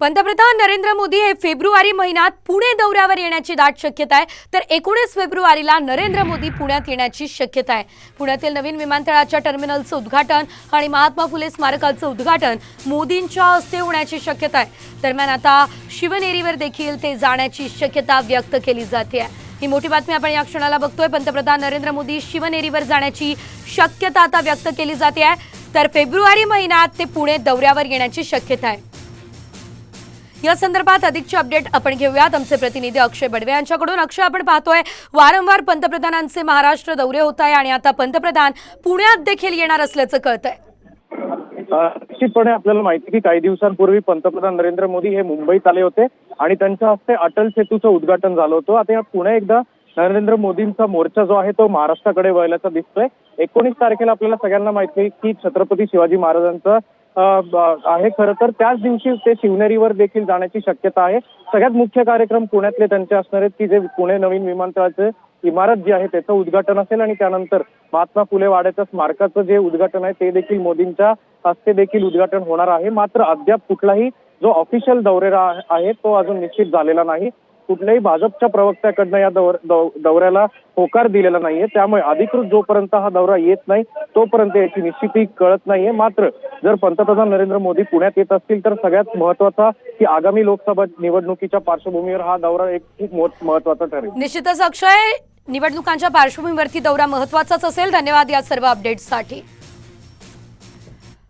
पंतप्रधान नरेंद्र मोदी हे फेब्रुवारी महिन्यात पुणे दौऱ्यावर येण्याची दाट शक्यता आहे. तर एकोणीस फेब्रुवारीला नरेंद्र मोदी पुण्यात येण्याची शक्यता आहे. पुण्यातील नवीन विमानतळाच्या टर्मिनलचं उद्घाटन आणि महात्मा फुले स्मारकाचं उद्घाटन मोदींच्या हस्ते होण्याची शक्यता आहे. दरम्यान आता शिवनेरीवर देखील ते जाण्याची शक्यता व्यक्त केली जाते. आहे ही मोठी बातमी आपण या क्षणाला बघतोय. पंतप्रधान नरेंद्र मोदी शिवनेरीवर जाण्याची शक्यता आता व्यक्त केली जाते. आहे तर फेब्रुवारी महिन्यात ते पुणे दौऱ्यावर येण्याची शक्यता आहे. या संदर्भात अधिकचे अपडेट आपण घेऊयात. आमचे प्रतिनिधी अक्षय बडवे यांच्याकडून. अक्षय आपण पाहतोय वारंवार पंतप्रधानांचे महाराष्ट्र दौरे होत आहे आणि आता पंतप्रधान पुण्यात देखील येणार असल्याचं कळतंय. निश्चितपणे आपल्याला माहिती की काही दिवसांपूर्वी पंतप्रधान नरेंद्र मोदी हे मुंबईत आले होते आणि त्यांच्या हस्ते अटल सेतूचं उद्घाटन झालं होतं. आता या पुणे एकदा नरेंद्र मोदींचा मोर्चा जो आहे तो महाराष्ट्राकडे वळल्याचा दिसतोय. एकोणीस तारखेला आपल्याला सगळ्यांना माहिती आहे की छत्रपती शिवाजी महाराजांचं आहे खरं तर. त्याच दिवशी ते शिवनेरीवर देखील जाण्याची शक्यता आहे. सगळ्यात मुख्य कार्यक्रम पुण्यातले त्यांचे असणार आहेत की जे पुणे नवीन विमानतळाचे इमारत जी आहे त्याचं उद्घाटन असेल आणि त्यानंतर महात्मा फुले वाड्याच्या स्मारकाचं जे उद्घाटन आहे ते देखील मोदींच्या हस्ते देखील उद्घाटन होणार आहे. मात्र अद्याप कुठलाही जो ऑफिशियल दौरेरा आहे तो अजून निश्चित झालेला नाही. कुठल्याही भाजपच्या प्रवक्त्याकडनं या दौर दौऱ्याला होकार दिलेला नाहीये. त्यामुळे अधिकृत जोपर्यंत हा दौरा येत नाही तोपर्यंत याची निश्चिती कळत नाहीये. मात्र जर पंतप्रधान नरेंद्र मोदी पुण्यात येत असतील तर सगळ्यात महत्त्वाचा की आगामी लोकसभा निवडणुकीच्या पार्श्वभूमीवर हा दौरा एक खूप महत्त्वाचा ठरेल. निश्चितच अक्षय निवडणुकांच्या पार्श्वभूमीवरती दौरा महत्वाचाच असेल. धन्यवाद या सर्व अपडेट्ससाठी